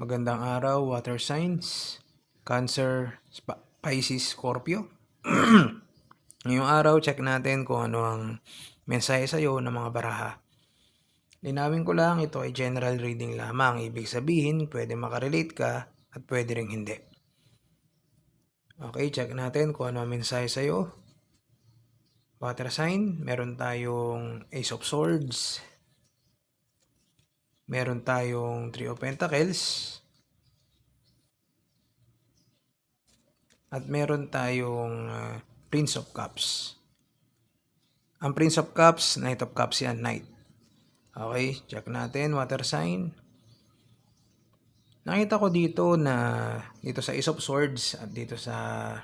Magandang araw, water signs, Cancer, Pisces, Scorpio. Ngayong araw, check natin kung ano ang mensahe sa iyo ng mga baraha. Linawin ko lang, ito ay general reading lamang. Ibig sabihin, pwede makarelate ka at pwede ring hindi. Okay, check natin kung ano ang mensahe sa iyo. Water sign, meron tayong Ace of Swords, meron tayong Three of Pentacles, at meron tayong ah, Prince of Cups. Ang Prince of Cups, Knight of Cups yan, Knight. Okay, check natin, water sign. Nakita ko dito na dito sa Ace of Swords at dito sa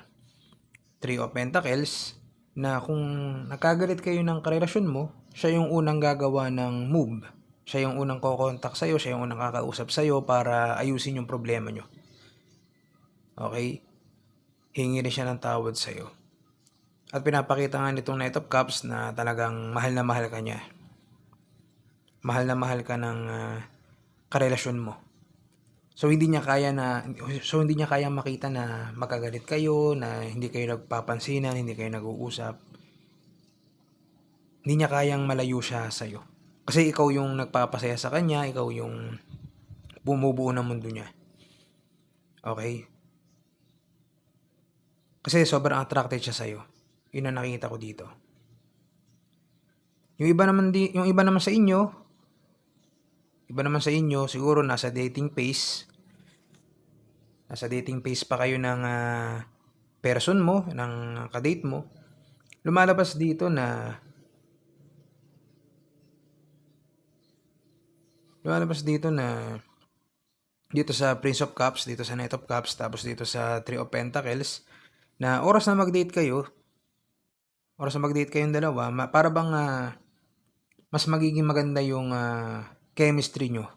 Three of Pentacles na kung nakagalit kayo ng karelasyon mo, siya yung unang gagawa ng move. Siya yung unang kokontak sa'yo, siya yung unang kakausap sa'yo para ayusin yung problema nyo. Okay? Hingi rin siya ng tawad sa'yo. At pinapakita nga nitong Knight of Cups na talagang mahal na mahal ka niya. Mahal na mahal ka ng ah, karelasyon mo. So hindi niya kaya na so hindi niya kaya makita na magkagalit kayo, na hindi kayo nagpapansinan, hindi kayo nag-uusap. Hindi niya kayang malayo siya sa iyo. Kasi ikaw yung nagpapasaya sa kanya, ikaw yung bumubuo ng mundo niya. Okay? Kasi sobrang attracted siya sa iyo. Yun ang nakikita ko dito. Yung iba naman di, yung iba naman sa inyo, iba naman sa inyo, siguro nasa dating phase. Nasa dating phase pa kayo ng ah, person mo, ng kadate mo. Lumalabas dito na lumalabas dito na dito sa Prince of Cups, dito sa Knight of Cups, tapos dito sa Three of Pentacles, na oras na mag-date kayo, oras na mag-date kayong dalawa, ma- para bang ah, mas magiging maganda yung ah, chemistry nyo.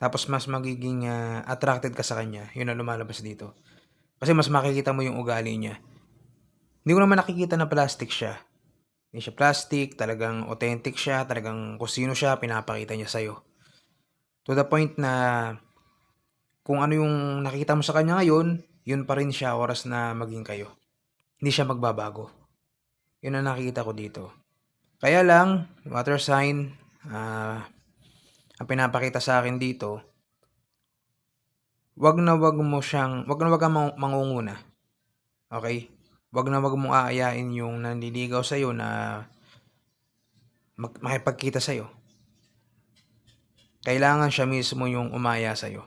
Tapos mas magiging ah, attracted ka sa kanya. Yun ang lumalabas dito. Kasi mas makikita mo yung ugali niya. Hindi ko naman nakikita na plastic siya. Hindi siya plastic, talagang authentic siya, talagang kung sino siya, pinapakita niya sa'yo. To the point na kung ano yung nakita mo sa kanya ngayon, yun pa rin siya oras na maging kayo. Hindi siya magbabago. Yun ang nakikita ko dito. Kaya lang, water sign, ah, ang pinapakita sa akin dito, wag na wag mo siyang, wag na wag kang mang- mangunguna. Okay? Wag na wag mong aayain yung nanliligaw sa'yo na mag- makipagkita sa'yo. Kailangan siya mismo yung umaya sa'yo.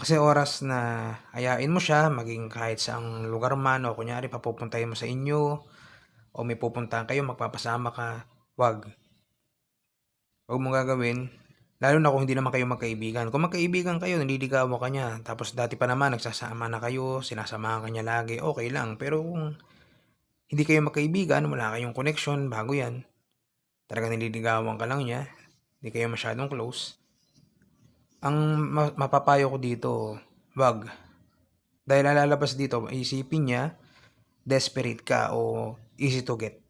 Kasi oras na ayain mo siya, maging kahit saang lugar man, o kunyari papupuntahin mo sa inyo, o may pupuntahan kayo, magpapasama ka, wag. Huwag mong gagawin, lalo na kung hindi naman kayo magkaibigan. Kung magkaibigan kayo, nililigawan ka niya, tapos dati pa naman, nagsasama na kayo, sinasamahan ka niya lagi, okay lang. Pero kung hindi kayo magkaibigan, wala kayong connection, bago yan, talagang nililigawan ka lang niya, hindi kayo masyadong close, ang ma- mapapayo ko dito, wag. Dahil lalabas dito, isipin niya, desperate ka o easy to get.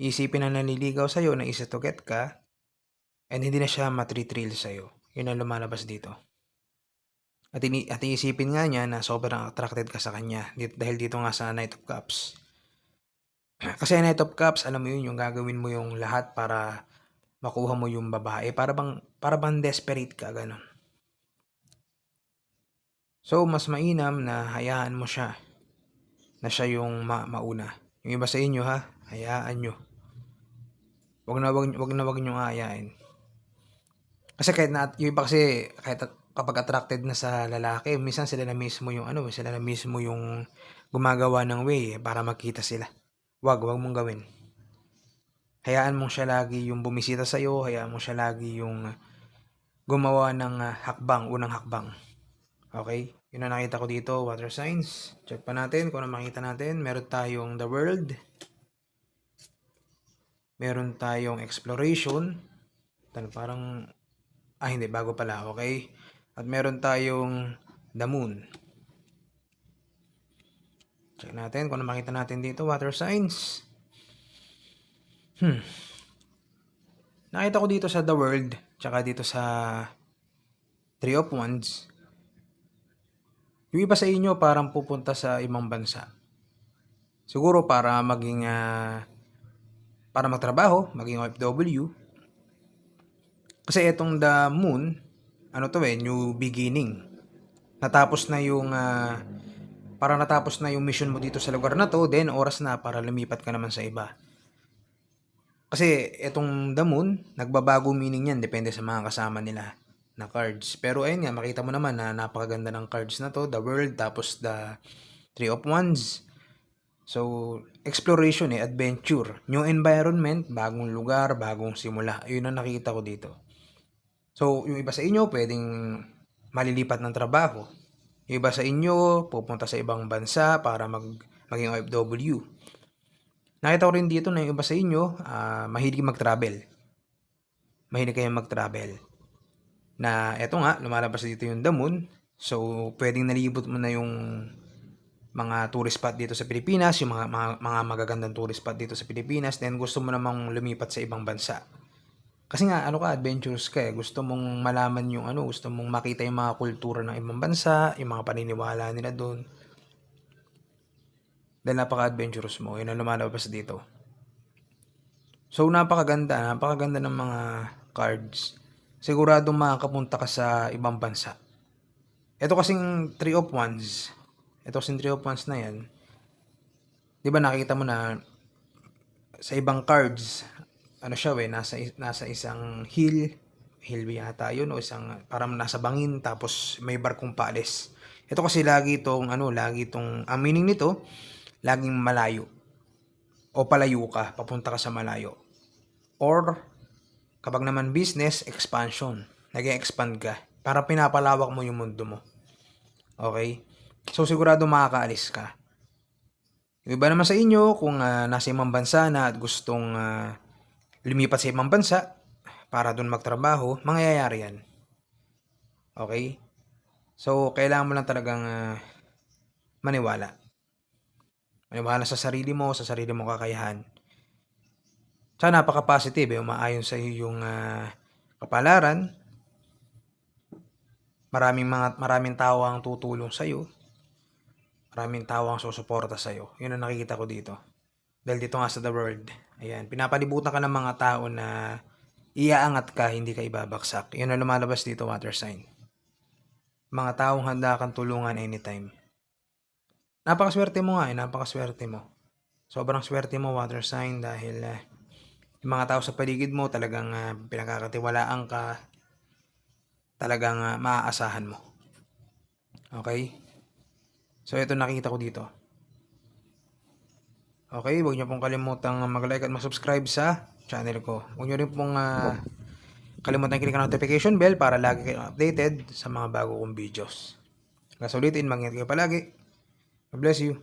Isipin na nanliligaw sa'yo na easy to get ka, and hindi na siya matritrill sa'yo. Yun ang lumalabas dito. At, ini- at iisipin nga niya na sobrang attracted ka sa kanya di- dahil dito nga sa Knight of Cups. Kasi Knight of Cups, alam mo yun, yung gagawin mo yung lahat para makuha mo yung babae. Para bang, para bang desperate ka, ganun. So, mas mainam na hayaan mo siya na siya yung ma- mauna. Yung iba sa inyo ha, hayaan nyo. Wag na wag, wag na wag nyo aayain. Kasi kahit na, yung iba kasi, kahit kapag attracted na sa lalaki, minsan sila na mismo yung ano, sila na mismo yung gumagawa ng way eh, para makita sila. Wag, wag mong gawin. Hayaan mong siya lagi yung bumisita sa'yo, hayaan mo siya lagi yung gumawa ng ah, hakbang, unang hakbang. Okay? Yun ang nakita ko dito, water signs. Check pa natin kung ano makita natin. Meron tayong the world. Meron tayong exploration. Tal- Parang, ah hindi, bago pala, okay? At meron tayong the moon. Check natin kung ano makita natin dito, water signs. Hmm. Nakita ko dito sa The World, tsaka dito sa Three of Wands. Yung iba sa inyo parang pupunta sa ibang bansa. Siguro para maging ah, para magtrabaho, maging OFW. Kasi itong the moon, ano to eh, new beginning. Natapos na yung ah, para natapos na yung mission mo dito sa lugar na to, then oras na para lumipat ka naman sa iba. Kasi itong the moon, nagbabago meaning yan, depende sa mga kasama nila na cards. Pero ayun nga, makita mo naman na napakaganda ng cards na to, the world, tapos the three of wands. So, exploration eh, adventure. New environment, bagong lugar, bagong simula. Yun ang nakita ko dito. So, yung iba sa inyo, pwedeng malilipat ng trabaho. Yung iba sa inyo, pupunta sa ibang bansa para mag, maging OFW. Nakita ko rin dito na yung iba sa inyo, ah, mahilig mag-travel. Mahilig kayong mag-travel. Na eto nga, lumalabas dito yung moon. So, pwedeng nalibot mo na yung mga tourist spot dito sa Pilipinas, yung mga, mga, mga magagandang tourist spot dito sa Pilipinas, then gusto mo namang lumipat sa ibang bansa. Kasi nga, ano ka, adventurous ka eh. Gusto mong malaman yung ano, gusto mong makita yung mga kultura ng ibang bansa, yung mga paniniwala nila doon. Dahil napaka-adventurous mo, yun ang lumalabas dito. So, napakaganda, napakaganda ng mga cards. Siguradong makakapunta ka sa ibang bansa. Ito kasing Three of Wands. Ito kasing Three of Wands na yan. Di ba nakita mo na sa ibang cards, ano siya we, nasa, nasa isang hill, hill yata yun, o isang, parang nasa bangin, tapos may barkong paalis. Ito kasi lagi itong, ano, lagi itong, ang meaning nito, laging malayo. O palayo ka, papunta ka sa malayo. Or, kapag naman business, expansion. nag expand ka. Para pinapalawak mo yung mundo mo. Okay? So, sigurado makakaalis ka. Yung iba naman sa inyo, kung ah, nasa ibang bansa na at gustong ah, lumipat sa ibang bansa para doon magtrabaho, mangyayari yan. Okay? So, kailangan mo lang talagang ah, maniwala. Maniwala sa sarili mo, sa sarili mong kakayahan. Tsaka napaka-positive, eh, umaayon sa iyo yung ah, kapalaran. Maraming mga maraming tao ang tutulong sa iyo. Maraming tao ang susuporta sa iyo. 'Yun ang nakikita ko dito. Dahil dito nga sa the world. Ayan, pinapalibutan ka ng mga tao na iaangat ka, hindi ka ibabaksak. 'Yun ang lumalabas dito, water sign. Mga taong handa kang tulungan anytime. Napakaswerte mo nga, eh, napakaswerte mo. Sobrang swerte mo, water sign, dahil ah, yung mga tao sa paligid mo talagang ah, pinagkakatiwalaan ka, talagang ah, maaasahan mo. Okay? So, ito nakita ko dito. Okay, huwag niyo pong kalimutang mag-like at mag-subscribe sa channel ko. Huwag niyo rin pong ah, kalimutan i-click ang notification bell para lagi kayong updated sa mga bago kong videos. Kaya sa ulitin, mag-ingat kayo palagi. God bless you.